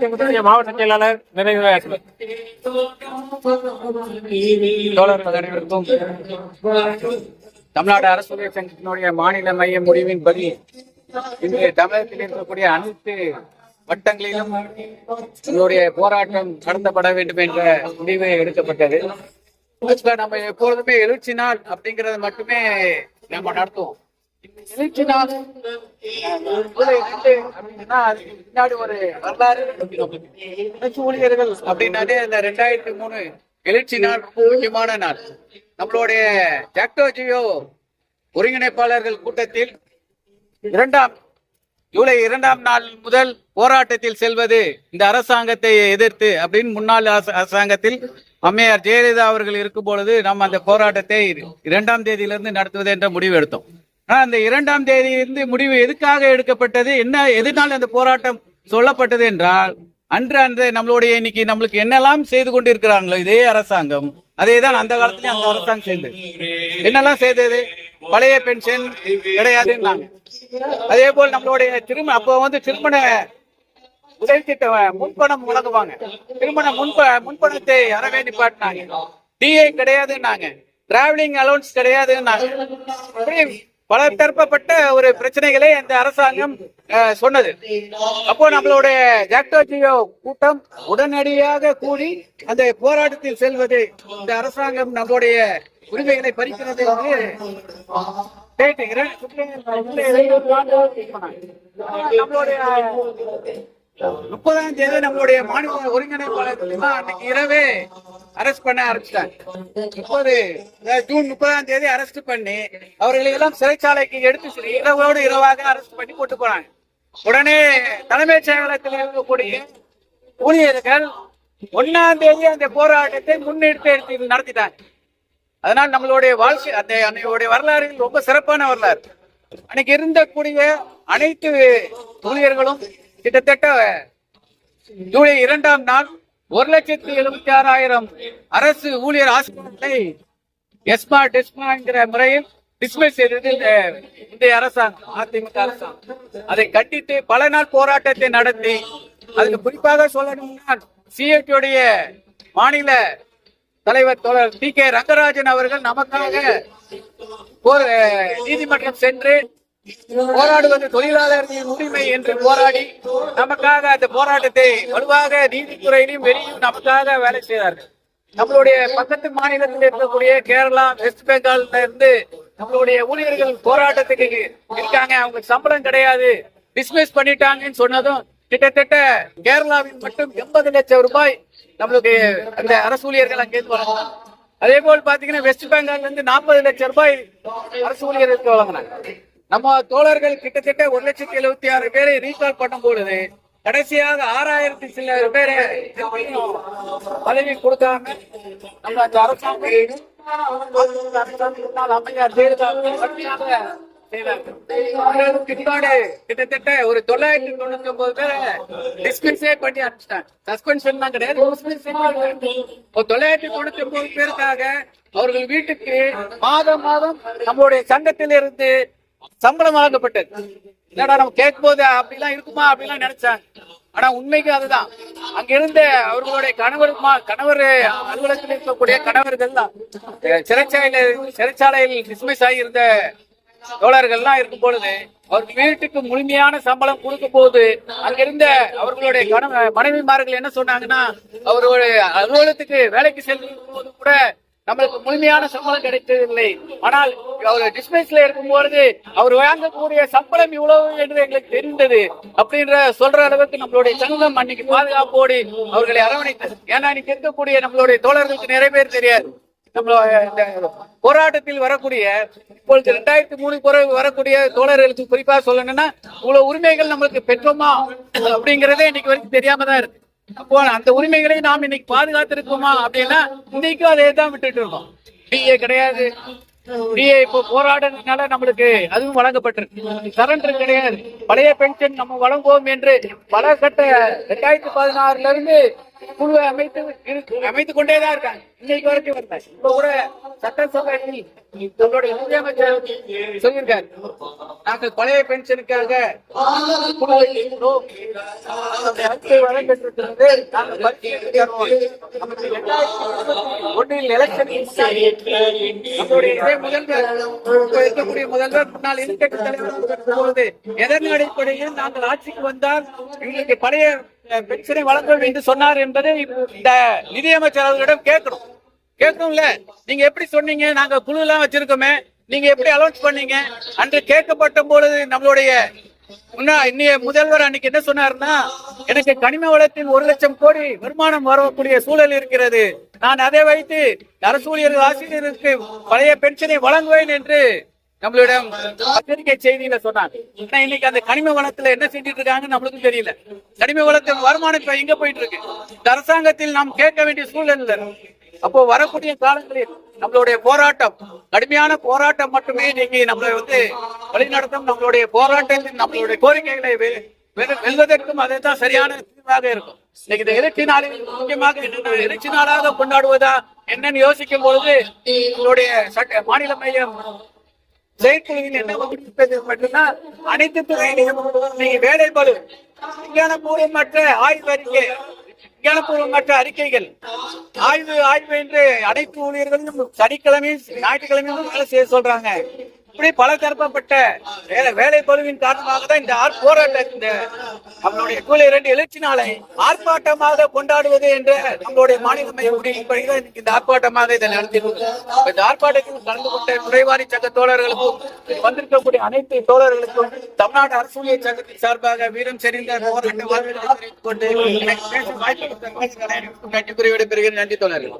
மாவட்ட செயலாளர் நிறைவு அனைவருக்கும் தமிழ்நாடு அரசு சங்கத்தினுடைய மாநில மைய முடிவின்படி இன்று தமிழகத்தில் இருக்கக்கூடிய அனைத்து வட்டங்களிலும் எங்களுடைய போராட்டம் நடத்தப்பட வேண்டும் என்ற முடிவு எடுக்கப்பட்டது. நம்ம எப்பொழுதுமே எழுச்சி நாள் அப்படிங்கறது மட்டுமே நம்ம நடத்துவோம். பின்னாடி ஒரு வரலாறு ஊழியர்கள் அப்படின்னாலே ரெண்டாயிரத்தி மூணு எழுச்சி நாள் முக்கியமான நாள். நம்மளுடைய ஜாக்டோ ஜியோ ஒருங்கிணைப்பாளர்கள் கூட்டத்தில் இரண்டாம் ஜூலை இரண்டாம் நாள் முதல் போராட்டத்தில் செல்வது இந்த அரசாங்கத்தை எதிர்த்து அப்படின்னு முன்னாள் அரசாங்கத்தில் அம்மையார் ஜெயலலிதா அவர்கள் இருக்கும் பொழுது நாம் அந்த போராட்டத்தை இரண்டாம் தேதியிலிருந்து நடத்துவது என்ற முடிவு எடுத்தோம். அந்த இரண்டாம் தேதி இருந்து முடிவு எதுக்காக எடுக்கப்பட்டது? என்ன எதனால் அந்த போராட்டம் சொல்லப்பட்டது என்றால் அன்று அந்த நம்மளுடைய இன்னைக்கு நம்மளுக்கு என்னெல்லாம் செய்து கொண்டிருக்கிறாங்களோ இதே அரசாங்கம் அதே தான் அந்த காலத்துலயும் அந்த அரசாங்கம் செய்தது. என்னெல்லாம் செய்தது? பழைய பென்ஷன் கிடையாதுன்னாங்க. அதே போல் நம்மளுடைய திருமண அப்போ வந்து திருமண உதவி திட்டம் முன்பணம் வழங்குவாங்க. திருமண முன்ப முன்பணத்தை அறவே நிப்பாட்டினாங்க. டிஏ கிடையாதுன்னாங்க. டிராவலிங் அலௌன்ஸ் கிடையாதுன்னாங்க. பல தரப்பட்ட ஒரு பிரச்சனைகளை இந்த அரசாங்கம் சொன்னது. அப்போ நம்மளுடைய ஜாக்டோ ஜியோ கூட்டம் உடனடியாக கூடி அந்த போராட்டத்தில் செல்வது இந்த அரசாங்கம் நம்மளுடைய உரிமைகளை பறிக்கிறது என்று கேட்டுகிறேன் நம்மளுடைய முப்பதாம் தேதி நம்மளுடைய மாநில ஒருங்கிணைப்பாளர் அன்னைக்கு இரவே அரெஸ்ட் பண்ண ஆரம்பிச்சிட்டாங்க முப்பது ஜூன் முப்பதாம் தேதி அரெஸ்ட் பண்ணி அவர்களை எல்லாம் சிறைச்சாலைக்கு எடுத்து இரவோடு இரவாக அரெஸ்ட் பண்ணி போட்டு போனாங்க. உடனே தலைமைச் செயலகத்தில் இருக்கக்கூடிய ஊழியர்கள் ஒன்னாம் தேதி அந்த போராட்டத்தை முன்னெடுத்து எடுத்து நடத்திட்டாங்க. அதனால் நம்மளுடைய வாழ்க்கை அந்த அன்னையோடைய வரலாறு ரொம்ப சிறப்பான வரலாறு. அன்னைக்கு இருந்தக்கூடிய அனைத்து ஊழியர்களும் கிட்டத்தட்ட ஜூலை இரண்டாம் நாள் ஒரு லட்சத்தி எழுபத்தி ஆறாயிரம் அரசு ஊழியர் ஆசிரியர்களை எஸ்மா டிஸ்மாங்கிற முறையில் டிஸ்மிஸ் செய்தது இந்த இந்திய அரசாங்கம் அதிமுக அரசாங்கம். அதை கண்டித்து பல நாள் போராட்டத்தை நடத்தி அதுக்கு குறிப்பாக சொல்லணும்னா சிஐடியுடைய மாநில தலைவர் தோழர் டி கே ரங்கராஜன் அவர்கள் நமக்காக ஒரு நீதிமன்றம் சென்று போராடுவது தொழிலாளர்களின் உரிமை என்று போராடி நமக்காக அந்த போராட்டத்தை வலுவாக நீதித்துறையிலும் வெளியும் நமக்காக வேலை செய்தார்கள். நம்மளுடைய பக்கத்து மாநிலத்தில் இருக்கக்கூடிய கேரளா வெஸ்ட் பெங்கால்ல இருந்து நம்மளுடைய ஊழியர்கள் போராட்டத்துக்கு இருக்காங்க. அவங்களுக்கு சம்பளம் கிடையாது. டிஸ்மிஸ் பண்ணிட்டாங்கன்னு சொன்னதும் கிட்டத்தட்ட கேரளாவில் மட்டும் எண்பது லட்சம் ரூபாய் நம்மளுக்கு அந்த அரசு ஊழியர்கள் அங்கேருந்து வழங்கினாங்க அதே போல் பாத்தீங்கன்னா வெஸ்ட் பெங்கால்ல இருந்து நாற்பது லட்சம் ரூபாய் அரசு ஊழியர்களுக்கு வழங்கினாங்க நம்ம தோழர்கள் கிட்டத்தட்ட ஒரு லட்சத்தி எழுபத்தி ஆறு பேரை ரீகால் பண்ணும் பொழுது கடைசியாக ஆறாயிரத்தி சில பேரை பதவி கொடுக்காம நம்ம அந்த அரசாங்கம் அரசாங்கத்தினால் பிற்பாடு கிட்டத்தட்ட ஒரு தொள்ளாயிரத்தி தொண்ணூத்தி ஒன்பது பேரை டிஸ்மிஸே பண்ணி அனுப்பிச்சிட்டாங்க. சஸ்பென்ஷன் தான் கிடையாது. தொள்ளாயிரத்தி தொண்ணூத்தி ஒன்பது பேருக்காக அவர்கள் வீட்டுக்கு மாதம் மாதம் நம்மளுடைய சங்கத்தில் இருந்து சம்பளம் வழங்கப்பட்டது என்னடா நம்ம கேட்கும் போது அப்படிலாம் இருக்குமா? அப்படிலாம் நினைச்சாங்க ஆனா உண்மைக்கு அதுதான். அங்க இருந்த அவர்களுடைய கணவருமா கணவர் அலுவலகத்தில் இருக்கக்கூடிய கணவர்கள் தான் சிறைச்சாலையில் சிறைச்சாலையில் டிஸ்மிஸ் ஆகியிருந்த தோழர்கள்லாம் இருக்கும் பொழுது அவர் வீட்டுக்கு முழுமையான சம்பளம் கொடுக்கும் போது அங்கிருந்த அவர்களுடைய கணவ மனைவிமார்கள் என்ன சொன்னாங்கன்னா அவருடைய அலுவலகத்துக்கு வேலைக்கு செல்லும் போது கூட நம்மளுக்கு முழுமையான சம்பளம் கிடைத்ததில்லை. ஆனால் அவர் டிஸ்மிஸ்ல இருக்கும்பொழுது அவர் வாங்கக்கூடிய சம்பளம் இவ்வளவு என்று எங்களுக்கு தெரிந்தது. அப்படின்ற சொல்ற அளவுக்கு நம்மளுடைய சங்கம் அன்னைக்கு பாதுகாப்போடு அவர்களை அரவணைத்தது. ஏன்னா இன்னைக்கு இருக்கக்கூடிய நம்மளுடைய தோழர்களுக்கு நிறைய பேர் தெரியாது. நம்மளோட இந்த போராட்டத்தில் வரக்கூடிய இப்பொழுது ரெண்டாயிரத்தி மூணு பிறகு வரக்கூடிய தோழர்களுக்கு குறிப்பா சொல்லணும்னா இவ்வளவு உரிமைகள் நம்மளுக்கு பெற்றோமா அப்படிங்கறதே இன்னைக்கு வரைக்கும் தெரியாம தான் இருக்கு. அப்போ அந்த உரிமைகளை நாம் இன்னைக்கு பாதுகாத்திருக்கோமா அப்படின்னா இன்னைக்கும் அதே தான் விட்டுட்டு இருக்கோம். டிஏ கிடையாது. டிஏ இப்போ போராடுறதுனால நம்மளுக்கு அதுவும் வழங்கப்பட்டிருக்கு. சரண்டர் கிடையாது. பழைய பென்ஷன் நம்ம வழங்குவோம் என்று பல கட்ட ரெண்டாயிரத்தி பதினாறுல இருந்து குழுவை அமைத்து அமைத்துக் கொண்டேதான் இருக்காங்க. இன்னைக்கு வரைக்கும் வரல இப்ப கூட சட்டசபையில் தங்களுடைய சொல்லியிருக்காரு. நாங்கள் பழைய பென்ஷனுக்காக குழுவை ஒன்றில் எலெக்ஷன் நம்மளுடைய இதே முதல்வர் இருக்கக்கூடிய முதல்வர் முன்னாள் எதிர்கட்சி தலைவர் எதன் அடிப்படையில் நாங்கள் ஆட்சிக்கு வந்தால் எங்களுக்கு பழைய பென்ஷனை வழங்க என்று சொன்னார் என்பதை இந்த நிதியமைச்சர் அவர்களிடம் கேட்கணும் கேட்கணும்ல. நீங்க எப்படி சொன்னீங்க? நாங்க குழு எல்லாம் வச்சிருக்கோமே. நீங்க எப்படி அலௌன்ஸ் பண்ணீங்க? அன்று கேட்கப்பட்ட பொழுது நம்மளுடைய முன்னா இன்னைய முதல்வர் அன்னைக்கு என்ன சொன்னார்னா எனக்கு கனிம வளத்தில் ஒரு லட்சம் கோடி வருமானம் வரக்கூடிய சூழல் இருக்கிறது. நான் அதை வைத்து அரசு ஊழியர்கள் ஆசிரியருக்கு பழைய பென்ஷனை வழங்குவேன் என்று நம்மளிடம் பத்திரிகை செய்தியில சொன்னாங்க. இன்னைக்கு அந்த கனிம வளத்துல என்ன செஞ்சிட்டு இருக்காங்கன்னு நம்மளுக்கும் தெரியல. கனிம வளத்தின் வருமானம் இப்ப எங்க போயிட்டு இருக்கு? இந்த அரசாங்கத்தில் நாம் கேட்க வேண்டிய சூழ்நிலை அப்போ வரக்கூடிய காலங்களில் நம்மளுடைய போராட்டம் கடுமையான போராட்டம் மட்டுமே நீங்க நம்மளை வந்து வழிநடத்தும் நம்மளுடைய போராட்டத்தில் நம்மளுடைய கோரிக்கைகளை வெல்வதற்கும் அதே தான் சரியான தீர்வாக இருக்கும். இன்னைக்கு இந்த எழுச்சி நாளில் முக்கியமாக எழுச்சி நாளாக கொண்டாடுவதா என்னன்னு யோசிக்கும் பொழுது நம்மளுடைய சட்ட மாநில மையம் செயற்குழுவில் என்ன முடிப்பது மட்டும்னா அனைத்து துறையிலும் நீங்க வேலை பளு விஞ்ஞானபூர்வமற்ற ஆய்வு அறிக்கை விஞ்ஞானபூர்வமற்ற அறிக்கைகள். ஆய்வு ஆய்வு என்று அனைத்து ஊழியர்களும் சனிக்கிழமையும் ஞாயிற்றுக்கிழமையும் வேலை செய்ய சொல்றாங்க. இப்படி பல தரப்பட்ட வேலை வேலை பழுவின் காரணமாக தான் இந்த ஆர் போராட்ட இந்த நம்மளுடைய கூலி இரண்டு எழுச்சி நாளை ஆர்ப்பாட்டமாக கொண்டாடுவது என்ற நம்மளுடைய மாநில மைய முடிவுப்படிதான் இந்த ஆர்ப்பாட்டமாக இதை நடத்தி இந்த ஆர்ப்பாட்டத்தில் கலந்து கொண்ட நுழைவாரி சங்க தோழர்களுக்கும் வந்திருக்கக்கூடிய அனைத்து தோழர்களுக்கும் தமிழ்நாடு அரசு சங்கத்தின் சார்பாக வீரம் செறிந்த போராட்ட வாழ்வில் தெரிவித்துக் கொண்டு நன்றி கூறி விடைபெறுகிறேன். நன்றி தோழர்கள்.